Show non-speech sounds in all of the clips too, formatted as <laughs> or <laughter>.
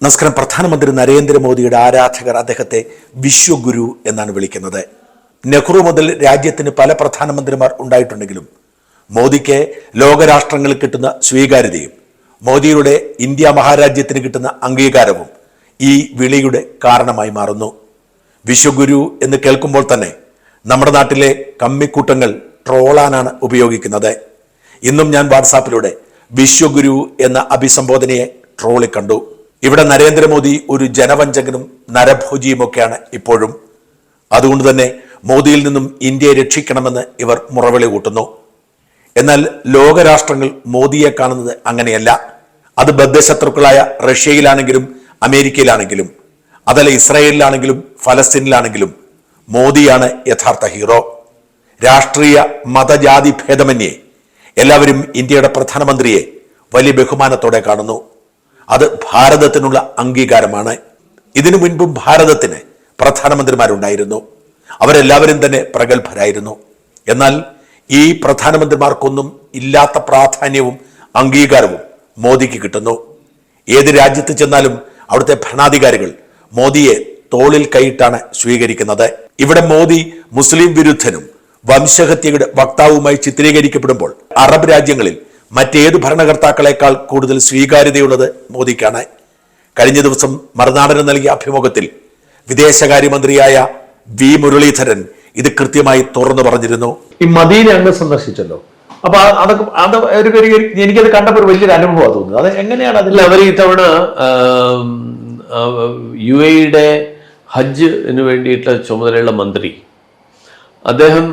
നമസ്കാരം. പ്രധാനമന്ത്രി നരേന്ദ്രമോദിയുടെ ആരാധകർ അദ്ദേഹത്തെ വിശ്വഗുരു എന്നാണ് വിളിക്കുന്നത്. നെഹ്റു മുതൽ രാജ്യത്തിന് പല പ്രധാനമന്ത്രിമാർ ഉണ്ടായിട്ടുണ്ടെങ്കിലും മോദിക്ക് ലോകരാഷ്ട്രങ്ങളിൽ കിട്ടുന്ന സ്വീകാര്യതയും മോദിയുടെ ഇന്ത്യ മഹാരാജ്യത്തിന് കിട്ടുന്ന അംഗീകാരവും ഈ വിളിയുടെ കാരണമായി മാറുന്നു. വിശ്വഗുരു എന്ന് കേൾക്കുമ്പോൾ തന്നെ നമ്മുടെ നാട്ടിലെ കമ്മിക്കൂട്ടങ്ങൾ ട്രോളാനാണ് ഉപയോഗിക്കുന്നത്. ഇന്നും ഞാൻ വാട്സാപ്പിലൂടെ വിശ്വഗുരു എന്ന അഭിസംബോധനയെ ട്രോളി കണ്ടു. ഇവിടെ നരേന്ദ്രമോദി ഒരു ജനവഞ്ചകനും നരഭോജിയുമൊക്കെയാണ് ഇപ്പോഴും. അതുകൊണ്ട് തന്നെ മോദിയിൽ നിന്നും ഇന്ത്യയെ രക്ഷിക്കണമെന്ന് ഇവർ മുറവിളി കൂട്ടുന്നു. എന്നാൽ ലോകരാഷ്ട്രങ്ങൾ മോദിയെ കാണുന്നത് അങ്ങനെയല്ല. അത് ബദ്ധശത്രുക്കളായ റഷ്യയിലാണെങ്കിലും അമേരിക്കയിലാണെങ്കിലും അതല്ല ഇസ്രായേലിലാണെങ്കിലും ഫലസ്തീനിലാണെങ്കിലും മോദിയാണ് യഥാർത്ഥ ഹീറോ. രാഷ്ട്രീയ മതജാതി ഭേദമന്യേ എല്ലാവരും ഇന്ത്യയുടെ പ്രധാനമന്ത്രിയെ വലിയ ബഹുമാനത്തോടെ കാണുന്നു. അത് ഭാരതത്തിനുള്ള അംഗീകാരമാണ്. ഇതിനു മുൻപും ഭാരതത്തിന് പ്രധാനമന്ത്രിമാരുണ്ടായിരുന്നു. അവരെല്ലാവരും തന്നെ പ്രഗത്ഭരായിരുന്നു. എന്നാൽ ഈ പ്രധാനമന്ത്രിമാർക്കൊന്നും ഇല്ലാത്ത പ്രാധാന്യവും അംഗീകാരവും മോദിക്ക് കിട്ടുന്നു. ഏത് രാജ്യത്ത് ചെന്നാലും അവിടുത്തെ ഭരണാധികാരികൾ മോദിയെ തോളിൽ കൈയിട്ടാണ് സ്വീകരിക്കുന്നത്. ഇവിടെ മോദി മുസ്ലിം വിരുദ്ധനും വംശഹത്യയുടെ വക്താവുമായി ചിത്രീകരിക്കപ്പെടുമ്പോൾ അറബ് രാജ്യങ്ങളിൽ മറ്റേത് ഭരണകർത്താക്കളെക്കാൾ കൂടുതൽ സ്വീകാര്യതയുള്ളത് മോദിക്കാണ്. കഴിഞ്ഞ ദിവസം മറുനാടന് നൽകിയ അഭിമുഖത്തിൽ വിദേശകാര്യമന്ത്രിയായ വി മുരളീധരൻ ഇത് കൃത്യമായി തുറന്നു പറഞ്ഞിരുന്നു. ഈ മദീനെ അങ്ങ് സന്ദർശിച്ചല്ലോ. അപ്പൊ അതൊക്കെ അത് ഒരു എനിക്കത് കണ്ടപ്പോൾ ഒരു വലിയൊരു അനുഭവമാണ് തോന്നുന്നത്. അത് എങ്ങനെയാണ് അതിൽ അവർ ഇത്തവണ യു എയുടെ ഹജ്ജിന് വേണ്ടിയിട്ടുള്ള ചുമതലയുള്ള മന്ത്രി അദ്ദേഹം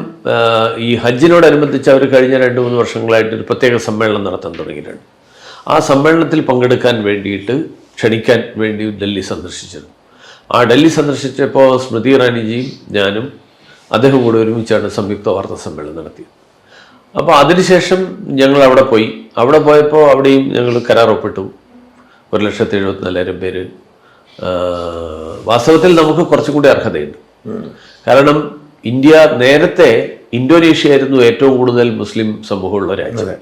ഈ ഹജ്ജിനോടനുബന്ധിച്ച് അവർ കഴിഞ്ഞ രണ്ട് മൂന്ന് വർഷങ്ങളായിട്ട് ഒരു പ്രത്യേക സമ്മേളനം നടത്താൻ തുടങ്ങിയിട്ടുണ്ട്. ആ സമ്മേളനത്തിൽ പങ്കെടുക്കാൻ വേണ്ടിയിട്ട് ക്ഷണിക്കാൻ വേണ്ടി ഡൽഹി സന്ദർശിച്ചിരുന്നു ആ ഡൽഹി സന്ദർശിച്ചപ്പോൾ സ്മൃതി ഇറാനിജിയും ഞാനും അദ്ദേഹം കൂടെ ഒരുമിച്ചാണ് സംയുക്ത വാർത്താ സമ്മേളനം നടത്തിയത്. അപ്പോൾ അതിനുശേഷം ഞങ്ങൾ അവിടെ പോയി. അവിടെ പോയപ്പോൾ അവിടെയും ഞങ്ങൾ കരാർ ഒപ്പിട്ടു. ഒരു ലക്ഷത്തി എഴുപത്തിനാലായിരം പേര്. വാസ്തവത്തിൽ നമുക്ക് കുറച്ചും കൂടി അർഹതയുണ്ട്. കാരണം ഇന്ത്യ നേരത്തെ ഇന്തോനേഷ്യ ആയിരുന്നു ഏറ്റവും കൂടുതൽ മുസ്ലിം സമൂഹമുള്ള രാജ്യം.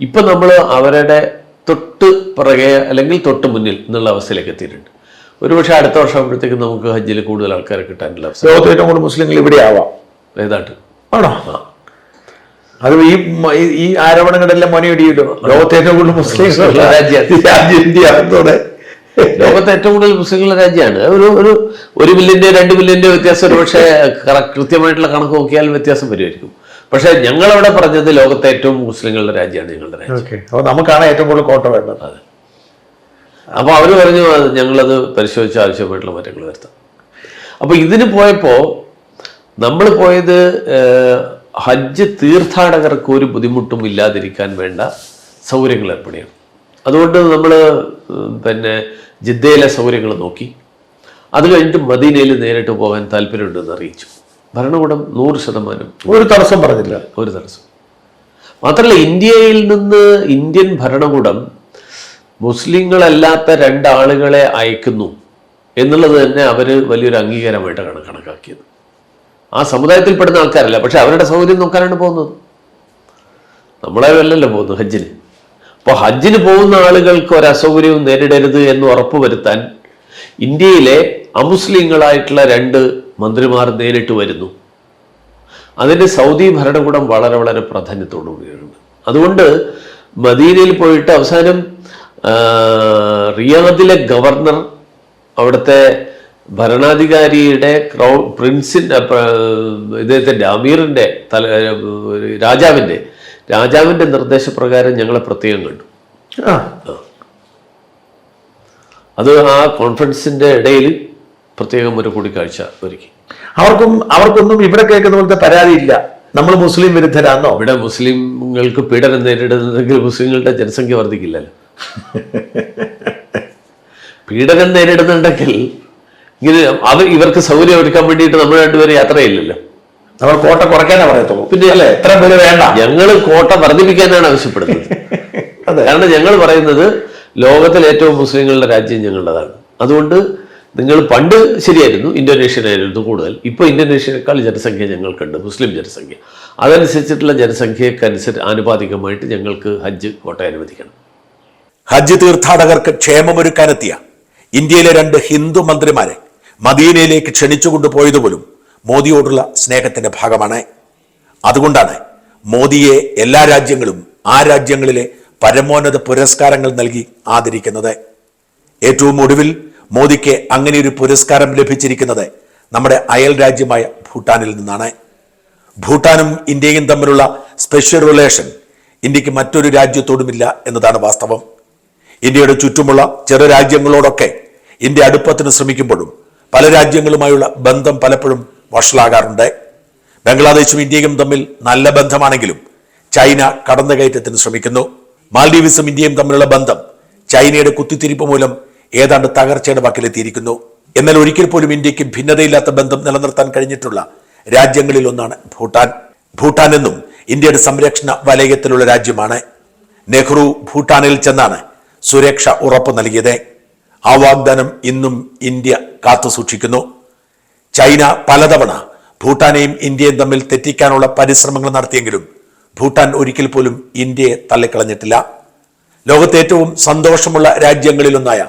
ഇപ്പൊ നമ്മൾ അവരുടെ തൊട്ട് പിറകെ അല്ലെങ്കിൽ തൊട്ട് മുന്നിൽ എന്നുള്ള അവസ്ഥയിലേക്ക് എത്തിയിട്ടുണ്ട്. ഒരുപക്ഷെ അടുത്ത വർഷം ആകുമ്പോഴത്തേക്ക് നമുക്ക് ഹജ്ജിൽ കൂടുതൽ ആൾക്കാരെ കിട്ടാനുള്ള അവസ്ഥ ലോകത്ത് ഏറ്റവും കൂടുതൽ മുസ്ലിങ്ങൾ ഇവിടെ ആവാം. ഏതാണ്ട്. ആണോ? അത് ഈ ഈ- ആരോപണങ്ങളെല്ലാം മൊനയിടിയല്ലോ. ലോകത്തെ ഏറ്റവും കൂടുതൽ. രാജ്യം ഇന്ത്യ അതോടെ ലോകത്തെ ഏറ്റവും കൂടുതൽ മുസ്ലിങ്ങളുടെ രാജ്യമാണ്. ഒരു ഒരു ഒരു മില്യന്റെ രണ്ട് മില്യന്റെ വ്യത്യാസം ഒരു പക്ഷേ കൃത്യമായിട്ടുള്ള കണക്ക് നോക്കിയാൽ വ്യത്യാസം വരുമായിരിക്കും. പക്ഷെ ഞങ്ങളവിടെ പറഞ്ഞത് ലോകത്തെ ഏറ്റവും മുസ്ലിങ്ങളുടെ രാജ്യമാണ് ഞങ്ങളുടെ രാജ്യം. നമുക്കാണ് ഏറ്റവും കൂടുതൽ കോട്ട വേണ്ടത്. അതെ. അപ്പോൾ അവർ പറഞ്ഞു "അത് ഞങ്ങളത് പരിശോധിച്ച് ആവശ്യമായിട്ടുള്ള മാറ്റങ്ങൾ വരുത്താം. അപ്പൊ ഇതിന് പോയപ്പോ നമ്മൾ പോയത് ഹജ്ജ് തീർത്ഥാടകർക്ക് ഒരു ബുദ്ധിമുട്ടും ഇല്ലാതിരിക്കാൻ വേണ്ട സൗകര്യങ്ങൾ ഏർപ്പെടുകയാണ്. അതുകൊണ്ട് നമ്മൾ പിന്നെ ജിദ്ദയിലെ സൗകര്യങ്ങൾ നോക്കി. അത് കഴിഞ്ഞിട്ട് മദീനയിൽ നേരിട്ട് പോകാൻ താല്പര്യമുണ്ടെന്ന് അറിയിച്ചു. ഭരണകൂടം നൂറ് ശതമാനം ഒരു തടസ്സം പറഞ്ഞില്ല. ഒരു തടസ്സം. മാത്രമല്ല ഇന്ത്യയിൽ നിന്ന് ഇന്ത്യൻ ഭരണകൂടം മുസ്ലിങ്ങളല്ലാത്ത രണ്ടാളുകളെ അയക്കുന്നു എന്നുള്ളത് തന്നെ അവർ വലിയൊരു അംഗീകാരമായിട്ടാണ് കണ- കണക്കാക്കിയത്. ആ സമുദായത്തിൽപ്പെടുന്ന ആൾക്കാരല്ല പക്ഷെ അവരുടെ സൗകര്യം നോക്കാനാണ് പോകുന്നത്. നമ്മളെ അല്ലല്ലോ പോകുന്നത് ഹജ്ജിന്. അപ്പോൾ ഹജ്ജിന് പോകുന്ന ആളുകൾക്ക് ഒരു അസൗകര്യവും നേരിടരുത് എന്ന് ഉറപ്പുവരുത്താൻ ഇന്ത്യയിലെ അമുസ്ലിങ്ങളായിട്ടുള്ള രണ്ട് മന്ത്രിമാർ നേരിട്ട് വരുന്നു. അതിന് സൗദി ഭരണകൂടം വളരെ വളരെ പ്രാധാന്യത്തോടു കൂടിയാണ്. അതുകൊണ്ട് മദീനയിൽ പോയിട്ട് അവസാനം റിയാദിലെ ഗവർണർ അവിടുത്തെ ഭരണാധികാരിയുടെ ക്രൗ പ്രിൻസിന്റെ ഇദ്ദേഹത്തിന്റെ അമീറിന്റെ തല രാജാവിന്റെ രാജാവിന്റെ നിർദ്ദേശപ്രകാരം ഞങ്ങളെ പ്രത്യേകം കണ്ടു. ആ. അത് ആ കോൺഫറൻസിന്റെ ഇടയിൽ പ്രത്യേകം ഒരു കൂടിക്കാഴ്ച ഒരുക്കി. അവർക്കും അവർക്കൊന്നും ഇവിടെ കേൾക്കുന്ന പോലത്തെ പരാതിയില്ല നമ്മൾ മുസ്ലിം വിരുദ്ധരാണോ ഇവിടെ മുസ്ലിങ്ങൾക്ക് പീഡനം നേരിടുന്നതെങ്കിൽ മുസ്ലിങ്ങളുടെ ജനസംഖ്യ വർദ്ധിക്കില്ലല്ലോ. പീഡനം നേരിടുന്നുണ്ടെങ്കിൽ ഇങ്ങനെ അവർ ഇവർക്ക് സൗകര്യം ഒരുക്കാൻ വേണ്ടിയിട്ട് നമ്മൾ രണ്ടുപേരും യാത്രയില്ലല്ലോ. അവർ കോട്ട കുറയ്ക്കാനേ പറയത്തുള്ളൂ. പിന്നെ അല്ലെ? എത്ര പേര് വേണ്ട. ഞങ്ങൾ കോട്ട വർദ്ധിപ്പിക്കാനാണ് ആവശ്യപ്പെടുന്നത്. <laughs> അതെ. കാരണം ഞങ്ങൾ പറയുന്നത് ലോകത്തിലെ ഏറ്റവും മുസ്ലിങ്ങളുടെ രാജ്യം ഞങ്ങളുടേതാണ്. അതുകൊണ്ട് നിങ്ങൾ പണ്ട് ശരിയായിരുന്നു ഇന്തോനേഷ്യനായിരുന്നു കൂടുതൽ. ഇപ്പോൾ ഇന്തോനേഷ്യനേക്കാൾ ജനസംഖ്യ ഞങ്ങൾക്കുണ്ട് മുസ്ലിം ജനസംഖ്യ. അതനുസരിച്ചിട്ടുള്ള ജനസംഖ്യക്കനുസരി ആനുപാതികമായിട്ട് ഞങ്ങൾക്ക് ഹജ്ജ് കോട്ട അനുവദിക്കണം. ഹജ്ജ് തീർത്ഥാടകർക്ക് ക്ഷേമമൊരുക്കാനെത്തിയ ഇന്ത്യയിലെ രണ്ട് ഹിന്ദു മന്ത്രിമാരെ മദീനയിലേക്ക് ക്ഷണിച്ചുകൊണ്ട് പോയതുപോലും മോദിയോടുള്ള സ്നേഹത്തിന്റെ ഭാഗമാണ്. അതുകൊണ്ടാണ് മോദിയെ എല്ലാ രാജ്യങ്ങളും ആ രാജ്യങ്ങളിലെ പരമോന്നത പുരസ്കാരങ്ങൾ നൽകി ആദരിക്കുന്നത്. ഏറ്റവും ഒടുവിൽ മോദിക്ക് അങ്ങനെ ഒരു പുരസ്കാരം ലഭിച്ചിരിക്കുന്നത് നമ്മുടെ അയൽ രാജ്യമായ ഭൂട്ടാനിൽ നിന്നാണ്. ഭൂട്ടാനും ഇന്ത്യയും തമ്മിലുള്ള സ്പെഷ്യൽ റിലേഷൻ ഇന്ത്യയ്ക്ക് മറ്റൊരു രാജ്യത്തോടുമില്ല എന്നതാണ് വാസ്തവം. ഇന്ത്യയുടെ ചുറ്റുമുള്ള ചെറു രാജ്യങ്ങളോടൊക്കെ ഇന്ത്യ അടുപ്പത്തിന് ശ്രമിക്കുമ്പോഴും പല രാജ്യങ്ങളുമായുള്ള ബന്ധം പലപ്പോഴും വഷളാകാറുണ്ട്. ബംഗ്ലാദേശും ഇന്ത്യയും തമ്മിൽ നല്ല ബന്ധമാണെങ്കിലും ചൈന കടന്നുകയറ്റത്തിന് ശ്രമിക്കുന്നു. മാൽഡീവ്സും ഇന്ത്യയും തമ്മിലുള്ള ബന്ധം ചൈനയുടെ കുത്തിത്തിരിപ്പ് മൂലം ഏതാണ്ട് തകർച്ചയുടെ വക്കിലെത്തിയിരിക്കുന്നു. എന്നാൽ ഒരിക്കൽ പോലും ഇന്ത്യയ്ക്ക് ഭിന്നതയില്ലാത്ത ബന്ധം നിലനിർത്താൻ കഴിഞ്ഞിട്ടുള്ള രാജ്യങ്ങളിൽ ഒന്നാണ് ഭൂട്ടാൻ. ഭൂട്ടാൻ എന്നും ഇന്ത്യയുടെ സംരക്ഷണ വലയത്തിലുള്ള രാജ്യമാണ്. നെഹ്റു ഭൂട്ടാനിൽ ചെന്നാണ് സുരക്ഷ ഉറപ്പ് നൽകിയത്. ആ വാഗ്ദാനം ഇന്നും ഇന്ത്യ കാത്തുസൂക്ഷിക്കുന്നു. ചൈന പലതവണ ഭൂട്ടാനെയും ഇന്ത്യയും തമ്മിൽ തെറ്റിക്കാനുള്ള പരിശ്രമങ്ങൾ നടത്തിയെങ്കിലും ഭൂട്ടാൻ ഒരിക്കൽ പോലും ഇന്ത്യയെ തള്ളിക്കളഞ്ഞിട്ടില്ല. ലോകത്തെ ഏറ്റവും സന്തോഷമുള്ള രാജ്യങ്ങളിലൊന്നായ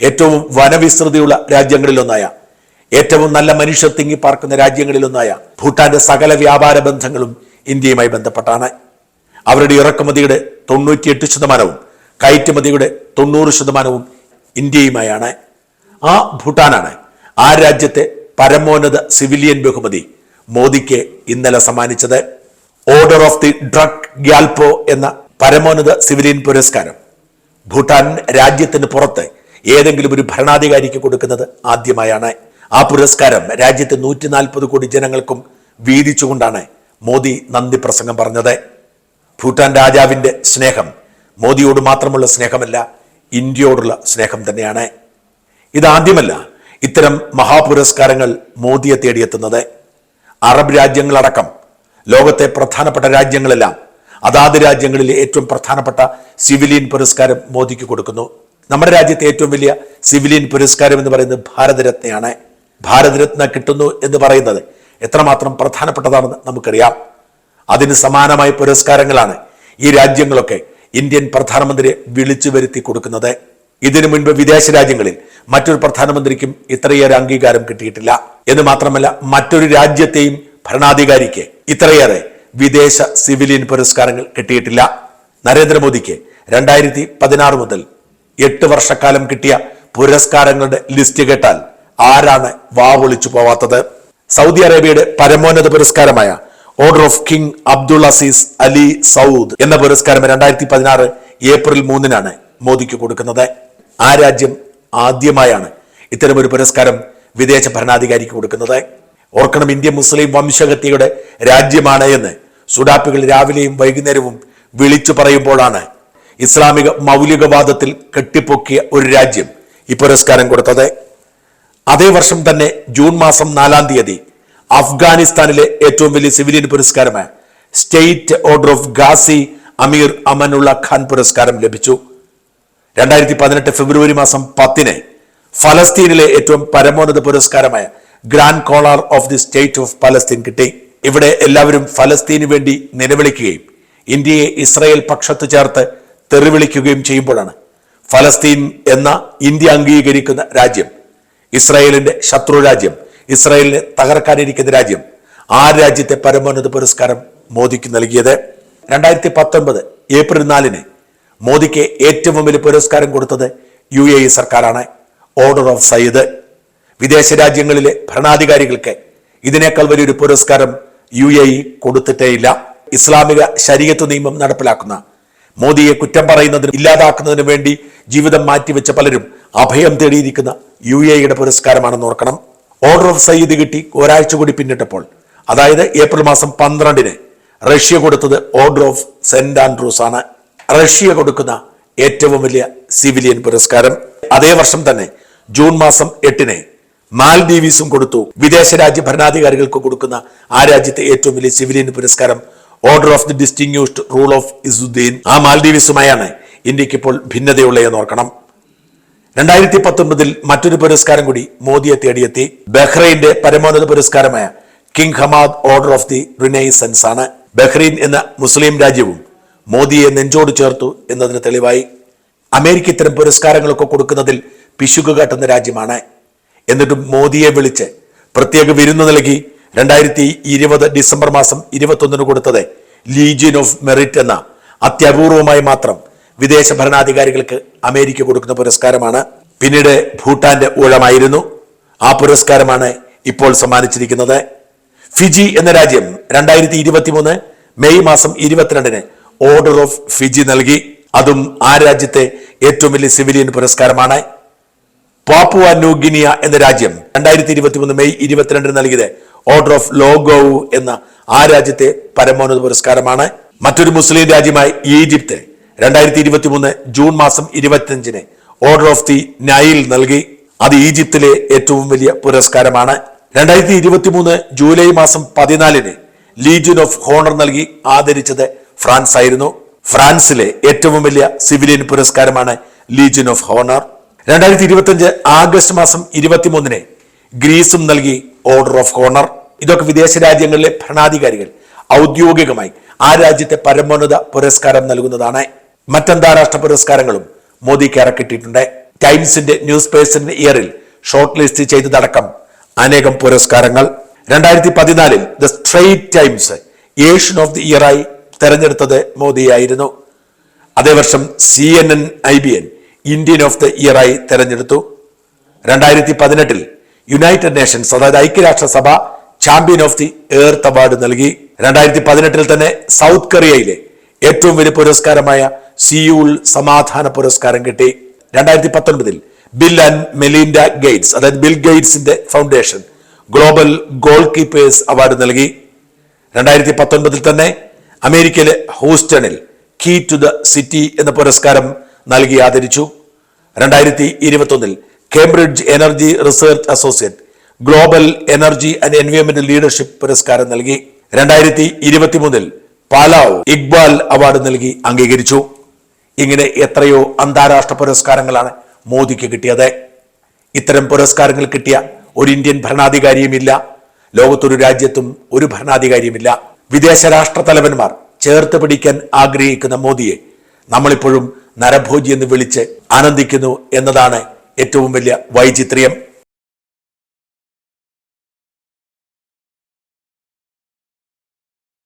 ഏറ്റവും വനവിസ്തൃതിയുള്ള രാജ്യങ്ങളിലൊന്നായ ഏറ്റവും നല്ല മനുഷ്യർ തിങ്ങി പാർക്കുന്ന രാജ്യങ്ങളിലൊന്നായ ഭൂട്ടാന്റെ സകല വ്യാപാര ബന്ധങ്ങളും ഇന്ത്യയുമായി ബന്ധപ്പെട്ടാണ്. അവരുടെ ഇറക്കുമതിയുടെ തൊണ്ണൂറ്റിയെട്ട് ശതമാനവും കയറ്റുമതിയുടെ തൊണ്ണൂറ് ശതമാനവും ഇന്ത്യയുമായാണ്. ആ ഭൂട്ടാനാണ് ആ രാജ്യത്തെ പരമോന്നത സിവിലിയൻ ബഹുമതി മോദിക്ക് ഇന്നലെ സമ്മാനിച്ചത് Order of the Druk Gyalpo എന്ന പരമോന്നത സിവിലിയൻ പുരസ്കാരം. ഭൂട്ടാൻ രാജ്യത്തിന് പുറത്ത് ഏതെങ്കിലും ഒരു ഭരണാധികാരിക്ക് കൊടുക്കുന്നത് ആദ്യമായാണ്. ആ പുരസ്കാരം രാജ്യത്തെ നൂറ്റി നാൽപ്പത് കോടി ജനങ്ങൾക്കും വീതിച്ചുകൊണ്ടാണ് മോദി നന്ദി പ്രസംഗം പറഞ്ഞത്. ഭൂട്ടാൻ രാജാവിന്റെ സ്നേഹം മോദിയോട് മാത്രമുള്ള സ്നേഹമല്ല ഇന്ത്യയോടുള്ള സ്നേഹം തന്നെയാണ്. ഇതാദ്യമല്ല ഇത്തരം മഹാപുരസ്കാരങ്ങൾ മോദിയെ തേടിയെത്തുന്നത്. അറബ് രാജ്യങ്ങളടക്കം ലോകത്തെ പ്രധാനപ്പെട്ട രാജ്യങ്ങളെല്ലാം അതാത് രാജ്യങ്ങളിലെ ഏറ്റവും പ്രധാനപ്പെട്ട സിവിലിയൻ പുരസ്കാരം മോദിക്ക് കൊടുക്കുന്നു. നമ്മുടെ രാജ്യത്തെ ഏറ്റവും വലിയ സിവിലിയൻ പുരസ്കാരം എന്ന് പറയുന്നത് ഭാരതരത്നയാണ്. ഭാരതരത്ന കിട്ടുന്നു എന്ന് പറയുന്നത് എത്രമാത്രം പ്രധാനപ്പെട്ടതാണെന്ന് നമുക്കറിയാം. അതിന് സമാനമായ പുരസ്കാരങ്ങളാണ് ഈ രാജ്യങ്ങളൊക്കെ ഇന്ത്യൻ പ്രധാനമന്ത്രിയെ വിളിച്ചു വരുത്തി കൊടുക്കുന്നത്. ഇതിനു മുൻപ് വിദേശ രാജ്യങ്ങളിൽ മറ്റൊരു പ്രധാനമന്ത്രിക്കും ഇത്രയേറെ അംഗീകാരം കിട്ടിയിട്ടില്ല. എന്ന് മാത്രമല്ല മറ്റൊരു രാജ്യത്തെയും ഭരണാധികാരിക്ക് ഇത്രയേറെ വിദേശ സിവിലിയൻ പുരസ്കാരങ്ങൾ കിട്ടിയിട്ടില്ല. നരേന്ദ്രമോദിക്ക് രണ്ടായിരത്തി പതിനാറ് മുതൽ എട്ട് വർഷക്കാലം കിട്ടിയ പുരസ്കാരങ്ങളുടെ ലിസ്റ്റ് കേട്ടാൽ ആരാണ് വാവൊളിച്ചു പോവാത്തത്? സൗദി അറേബ്യയുടെ പരമോന്നത പുരസ്കാരമായ order of King Abdul Aziz Al Saud എന്ന പുരസ്കാരം രണ്ടായിരത്തി പതിനാറ് ഏപ്രിൽ മൂന്നിനാണ് മോദിക്ക് കൊടുക്കുന്നത്. ആ രാജ്യം ആദ്യമായാണ് ഇത്തരമൊരു പുരസ്കാരം വിദേശ ഭരണാധികാരിക്ക് കൊടുക്കുന്നത്. ഓർക്കണം ഇന്ത്യ മുസ്ലിം വംശഹത്യയുടെ രാജ്യമാണ് എന്ന് സുഡാപ്പികൾ രാവിലെയും വൈകുന്നേരവും വിളിച്ചു പറയുമ്പോഴാണ് ഇസ്ലാമിക മൗലികവാദത്തിൽ കെട്ടിപ്പൊക്കിയ ഒരു രാജ്യം ഈ പുരസ്കാരം കൊടുത്തത്. അതേ വർഷം തന്നെ ജൂൺ മാസം നാലാം തീയതി അഫ്ഗാനിസ്ഥാനിലെ ഏറ്റവും വലിയ civilian പുരസ്കാരമായ State Order of Ghazi Amir Amanullah Khan പുരസ്കാരം ലഭിച്ചു. രണ്ടായിരത്തി പതിനെട്ട് ഫെബ്രുവരി മാസം പത്തിന് ഫലസ്തീനിലെ ഏറ്റവും പരമോന്നത പുരസ്കാരമായ Grand Collar of the State of Palestine കിട്ടി. ഇവിടെ എല്ലാവരും ഫലസ്തീനു വേണ്ടി നിലവിളിക്കുകയും ഇന്ത്യയെ ഇസ്രായേൽ പക്ഷത്ത് ചേർത്ത് തെറിവിളിക്കുകയും ചെയ്യുമ്പോഴാണ് ഫലസ്തീൻ എന്ന ഇന്ത്യ അംഗീകരിക്കുന്ന രാജ്യം ഇസ്രായേലിന്റെ ശത്രു രാജ്യം ഇസ്രായേലിനെ തകർക്കാനിരിക്കുന്ന രാജ്യം ആ രാജ്യത്തെ പരമോന്നത പുരസ്കാരം മോദിക്ക് നൽകിയത്. രണ്ടായിരത്തി പത്തൊൻപത് ഏപ്രിൽ നാലിന് മോദിക്ക് ഏറ്റവും വലിയ പുരസ്കാരം കൊടുത്തത് യു എ ഇ സർക്കാരാണ്. ഓർഡർ ഓഫ് സയ്യിദ് വിദേശ രാജ്യങ്ങളിലെ ഭരണാധികാരികൾക്ക് ഇതിനേക്കാൾ വലിയൊരു പുരസ്കാരം യു എ ഇ കൊടുത്തിട്ടേയില്ല. ഇസ്ലാമിക ശരീഅത്ത് നിയമം നടപ്പിലാക്കുന്ന മോദിയെ കുറ്റം പറയുന്നതിനും ഇല്ലാതാക്കുന്നതിനും വേണ്ടി ജീവിതം മാറ്റിവെച്ച പലരും അഭയം തേടിയിരിക്കുന്ന യു എ ഇയുടെ പുരസ്കാരമാണെന്ന് ഓർക്കണം. ഓർഡർ ഓഫ് സയ്യിദ് കിട്ടി ഒരാഴ്ച കൂടി പിന്നിട്ടപ്പോൾ അതായത് ഏപ്രിൽ മാസം പന്ത്രണ്ടിന് റഷ്യ കൊടുത്തത് ഓർഡർ ഓഫ് സെന്റ് ആൻഡ്രൂസ് ആണ്. റഷ്യ കൊടുക്കുന്ന ഏറ്റവും വലിയ സിവിലിയൻ പുരസ്കാരം. അതേ വർഷം തന്നെ ജൂൺ മാസം എട്ടിന് മാൽദീവീസും കൊടുത്തു. വിദേശ രാജ്യ ഭരണാധികാരികൾക്ക് കൊടുക്കുന്ന ആ രാജ്യത്തെ ഏറ്റവും വലിയ സിവിലിയൻ പുരസ്കാരം Order of the Distinguished Rule of Izzuddeen ആ മാൽദീവീസുമായാണ് ഇന്ത്യയ്ക്ക് ഇപ്പോൾ ഭിന്നതയുള്ളതെന്ന് ഓർക്കണം. രണ്ടായിരത്തി പത്തൊൻപതിൽ മറ്റൊരു പുരസ്കാരം കൂടി മോദിയെ തേടിയെത്തി. ബഹ്റൈന്റെ പരമോന്നത പുരസ്കാരമായ King Hamad Order of the Renaissance ആണ്. ബഹ്റൈൻ എന്ന മുസ്ലിം രാജ്യവും മോദിയെ നെഞ്ചോട് ചേർത്തു എന്നതിന് തെളിവായി അമേരിക്ക ഇത്തരം പുരസ്കാരങ്ങളൊക്കെ കൊടുക്കുന്നതിൽ പിശുക്ക് കാട്ടുന്ന രാജ്യമാണ്. എന്നിട്ടും മോദിയെ വിളിച്ച് പ്രത്യേക വിരുന്ന് നൽകി രണ്ടായിരത്തി ഇരുപത് ഡിസംബർ മാസം ഇരുപത്തൊന്നിന് കൊടുത്തത് ലീജിയൻ ഓഫ് മെറിറ്റ് എന്ന അത്യപൂർവമായി മാത്രം വിദേശ ഭരണാധികാരികൾക്ക് അമേരിക്ക കൊടുക്കുന്ന പുരസ്കാരമാണ്. പിന്നീട് ഭൂട്ടാന്റെ ഊഴമായിരുന്നു. ആ പുരസ്കാരമാണ് ഇപ്പോൾ സമ്മാനിച്ചിരിക്കുന്നത്. ഫിജി എന്ന രാജ്യം രണ്ടായിരത്തി മെയ് മാസം ഇരുപത്തിരണ്ടിന് ഓർഡർ ഓഫ് ഫിജി നൽകി. അതും ആ രാജ്യത്തെ ഏറ്റവും വലിയ സിവിലിയൻ പുരസ്കാരമാണ്. പാപ്പുവ ന്യൂഗിനിയ എന്ന രാജ്യം രണ്ടായിരത്തി ഇരുപത്തി മൂന്ന് മെയ് ഇരുപത്തിരണ്ടിന് നൽകിയത് ഓർഡർ ഓഫ് ലോഗോ എന്ന ആ രാജ്യത്തെ പരമോന്നത പുരസ്കാരമാണ്. മറ്റൊരു മുസ്ലിം രാജ്യമായ ഈജിപ്ത് രണ്ടായിരത്തി ഇരുപത്തി മൂന്ന് ജൂൺ മാസം ഇരുപത്തിയഞ്ചിന് ഓർഡർ ഓഫ് ദി നൈൽ നൽകി. അത് ഈജിപ്തിലെ ഏറ്റവും വലിയ പുരസ്കാരമാണ്. രണ്ടായിരത്തി ഇരുപത്തി മൂന്ന് ജൂലൈ മാസം പതിനാലിന് ലീജിയൻ ഓഫ് ഹോണർ നൽകി ആദരിച്ചത് ഫ്രാൻസ് ആയിരുന്നു. ഫ്രാൻസിലെ ഏറ്റവും വലിയ സിവിലിയൻ പുരസ്കാരമാണ് ലീജിയൻ ഓഫ് ഹോണർ രണ്ടായിരത്തി ഇരുപത്തിയഞ്ച് ആഗസ്റ്റ് മാസം ഇരുപത്തിമൂന്നിന് ഗ്രീസും നൽകി ഓർഡർ ഓഫ് ഹോണർ ഇതൊക്കെ വിദേശ രാജ്യങ്ങളിലെ ഭരണാധികാരികൾ ഔദ്യോഗികമായി ആ രാജ്യത്തെ പരമോന്നത പുരസ്കാരം നൽകുന്നതാണ്. മറ്റന്താരാഷ്ട്ര പുരസ്കാരങ്ങളും മോദിക്ക് ഇറക്കിയിട്ടുണ്ട് ടൈംസിന്റെ ന്യൂസ് പേഴ്സിന്റെ ഇയറിൽ ഷോർട്ട് ലിസ്റ്റ് ചെയ്തതടക്കം അനേകം പുരസ്കാരങ്ങൾ. രണ്ടായിരത്തി പതിനാലിൽ the Straits Times Asian of the ഇയറായി തെരഞ്ഞെടുത്തത് മോദിയായിരുന്നു. അതേ വർഷം C N N I B N Indian of the ഇയറായി തെരഞ്ഞെടുത്തു. രണ്ടായിരത്തി പതിനെട്ടിൽ യുണൈറ്റഡ് നേഷൻസ് അതായത് ഐക്യരാഷ്ട്രസഭ Champion of the Earth award നൽകി. രണ്ടായിരത്തി പതിനെട്ടിൽ തന്നെ സൗത്ത് കൊറിയയിലെ ഏറ്റവും വലിയ പുരസ്കാരമായ സിയൂൾ സമാധാന പുരസ്കാരം കിട്ടി. രണ്ടായിരത്തി പത്തൊൻപതിൽ ബിൽ ആൻഡ് മെലിൻഡ ഗേറ്റ്സ് അതായത് ബിൽ ഗേറ്റ്സിന്റെ foundation global goal keepers award നൽകി. രണ്ടായിരത്തി പത്തൊൻപതിൽ തന്നെ അമേരിക്കയിലെ ഹൂസ്റ്റണിൽ കീ ടു ദ സിറ്റി എന്ന പുരസ്കാരം നൽകി ആദരിച്ചു. രണ്ടായിരത്തി ഇരുപത്തൊന്നിൽ Cambridge Energy Research Associate Global Energy and എൻവയോൺമെന്റൽ leadership പുരസ്കാരം നൽകി. രണ്ടായിരത്തി ഇരുപത്തിമൂന്നിൽ പാലാവ് ഇക്ബാൽ അവാർഡ് നൽകി അംഗീകരിച്ചു. ഇങ്ങനെ എത്രയോ അന്താരാഷ്ട്ര പുരസ്കാരങ്ങളാണ് മോദിക്ക് കിട്ടിയത്. ഇത്തരം പുരസ്കാരങ്ങൾ കിട്ടിയ ഒരു ഇന്ത്യൻ ഭരണാധികാരിയുമില്ല. ലോകത്തൊരു രാജ്യത്തും ഒരു ഭരണാധികാരിയുമില്ല. വിദേശ രാഷ്ട്ര തലവന്മാർ ചേർത്ത് പിടിക്കാൻ ആഗ്രഹിക്കുന്ന മോദിയെ നമ്മളിപ്പോഴും നരഭോജി എന്ന് വിളിച്ച് ആനന്ദിക്കുന്നു എന്നതാണ് ഏറ്റവും വലിയ വൈചിത്ര്യം.